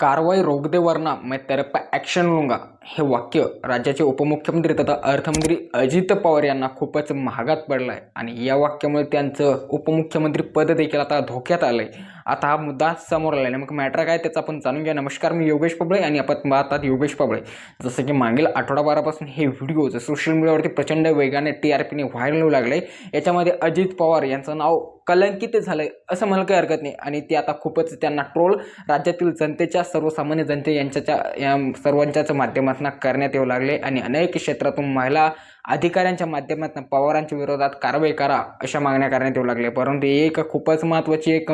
कारवाई रोक दे वरना मैं तेरे ॲक्शन लुंगा. हे वाक्य राज्याचे उपमुख्यमंत्री तथा अर्थमंत्री अजित पवार यांना खूपच महागात पडलं आहे आणि या वाक्यामुळे त्यांचं उपमुख्यमंत्री पद देखील आता धोक्यात आलं आहे आता हा मुद्दा समोर आला आहे. मग मॅटर काय त्याचं आपण जाणून घ्या. नमस्कार मी योगेश पबळे आणि आपण पाहतात योगेश पबळे. जसं की मागील आठवडाभरापासून हे व्हिडिओज सोशल मीडियावरती प्रचंड वेगाने टी आर पीने व्हायरल होऊ लागले याच्यामध्ये अजित पवार यांचं नाव कलंकित आहे असं मला काही हरकत नाही. आणि ते आता खूपच त्यांना ट्रोल राज्यातील जनतेच्या सर्वसामान्य जनते यांच्याच्या या सर्वांच्याच माध्यमातून करण्यात येऊ लागले. आणि अनेक क्षेत्रातून महिला अधिकाऱ्यांच्या माध्यमातून पवारांच्या विरोधात कारवाई करा अशा मागण्या करण्यात येऊ लागल्या. परंतु एक खूपच महत्त्वाची एक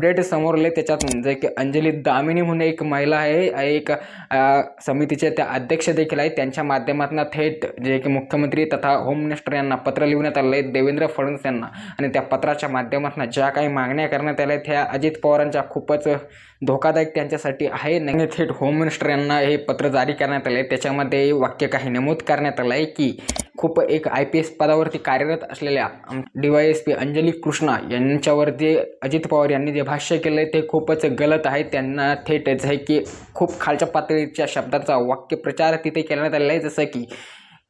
अपडेट समोर आले. त्याच्यातून जे म्हणजे की अंजली दामिनी म्हणून एक महिला आहे. एक समितीचे त्या अध्यक्ष देखील आहेत. त्यांच्या माध्यमातून थेट जे की मुख्यमंत्री तथा होम मिनिस्टर यांना पत्र लिहिण्यात आलं आहे. देवेंद्र फडणवीस यांना. आणि त्या पत्राच्या माध्यमातून ज्या काही मागण्या करण्यात आल्या आहेत त्या अजित पवारांच्या खूपच धोकादायक त्यांच्यासाठी आहे. नाही थेट होम मिनिस्टर यांना हे पत्र जारी करण्यात आले त्याच्यामध्ये वाक्य काही नमूद करण्यात आलं आहे की खूप एक आय पी एस पदावरती कार्यरत असलेल्या D Y S P Anjali Krishna यांच्यावरती Ajit Pawar यांनी जे भाष्य केलं आहे ते खूपच गलत आहे. त्यांना थेट आहे की खूप खालच्या पातळीच्या शब्दाचा वाक्यप्रचार तिथे करण्यात आलेला आहे जसं की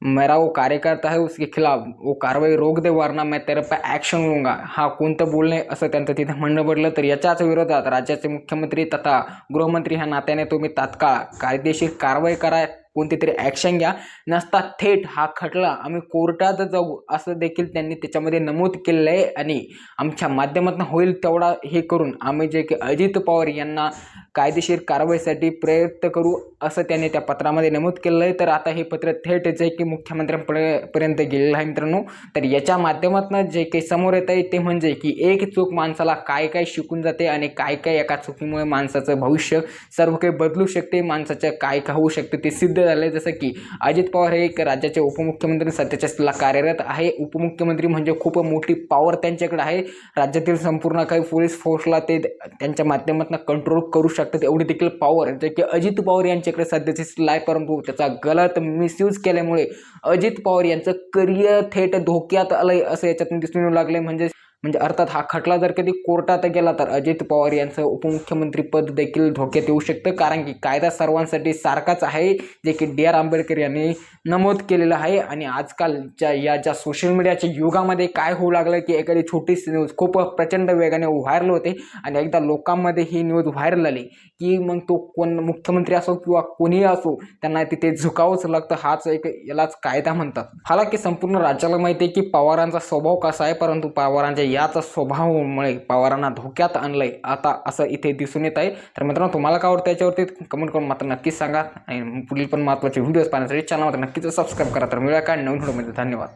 मेरा वो कार्यकर्ता है उसके खिलाफ वो कारवाई रोक दे वरना मैं तेरे पर ॲक्शन लूंगा. हा कोणतं बोलणे असं त्यांचं तिथे म्हणणं पडलं तर याच्याच विरोधात राज्याचे मुख्यमंत्री तथा गृहमंत्री ह्या नात्याने तुम्ही तात्काळ कायदेशीर कारवाई करा. कोणती तरी ॲक्शन घ्या. नसता थेट हा खटला आम्ही कोर्टात जाऊ असं देखील त्यांनी त्याच्यामध्ये नमूद केलेलं आहे आणि आमच्या माध्यमातून होईल तेवढा हे करून आम्ही जे की अजित पवार यांना कायदेशीर कारवाईसाठी प्रयत्न करू असं त्यांनी त्या पत्रामध्ये नमूद केलं आहे तर आता हे पत्र थेट जे की मुख्यमंत्र्यांपर्यंत गेलेलं आहे मित्रांनो. तर याच्या माध्यमातून जे काही समोर येत आहे ते म्हणजे की एक चूक माणसाला काय काय शिकून जाते आणि काय काय एका चुकीमुळे माणसाचं भविष्य सर्व काही बदलू शकते माणसाचं काय काय होऊ शकते ते सिद्ध झालं आहे जसं की अजित पवार हे एक राज्याचे उपमुख्यमंत्री सध्याच्या स्थितीला कार्यरत आहे. उपमुख्यमंत्री म्हणजे खूप मोठी पॉवर त्यांच्याकडे आहे. राज्यातील संपूर्ण काही पोलीस फोर्सला ते त्यांच्या माध्यमातून कंट्रोल करू शकतात. एवढी देखील पॉवर जे की अजित पवार यांच्याकडे सध्याची स्थिती आहे. परंतु त्याचा गलत मिसयूज केल्यामुळे अजित पवार यांचं करिअर थेट धोक्यात आलं असं याच्यातून दिसून येऊ लागले म्हणजे म्हणजे अर्थात हा खटला जर कधी कोर्टात गेला तर अजित पवार यांचं उपमुख्यमंत्री पद देखील धोक्यात येऊ शकतं. कारण की कायदा सर्वांसाठी सारखाच आहे जे की डी आर आंबेडकर यांनी नमूद केलेलं आहे. आणि आजकालच्या या ज्या सोशल मीडियाच्या युगामध्ये काय होऊ लागलं की एखादी छोटीशी न्यूज खूप प्रचंड वेगाने व्हायरल होते. आणि एकदा लोकांमध्ये ही न्यूज व्हायरल आली की मग तो कोण मुख्यमंत्री असो किंवा कोणीही असो त्यांना तिथे झुकावंच लागतं. हाच एक यालाच कायदा म्हणतात. हालाकी संपूर्ण राज्याला माहिती आहे की पवारांचा स्वभाव कसा आहे परंतु पवारांच्या याच स्वभावामुळे पवारांना धोक्यात आणलं आहे आता असं इथे दिसून येत आहे तर मित्रांनो तुम्हाला काय आवडतं याच्यावरती? कमेंट करून मात्र नक्कीच सांगा. आणि पुढील पण महत्त्वाचे व्हिडिओज पाहण्यासाठी चॅनल मात्र नक्कीच सबस्क्राईब करा. तर मिळा काय नवीन व्हिडिओमध्ये धन्यवाद.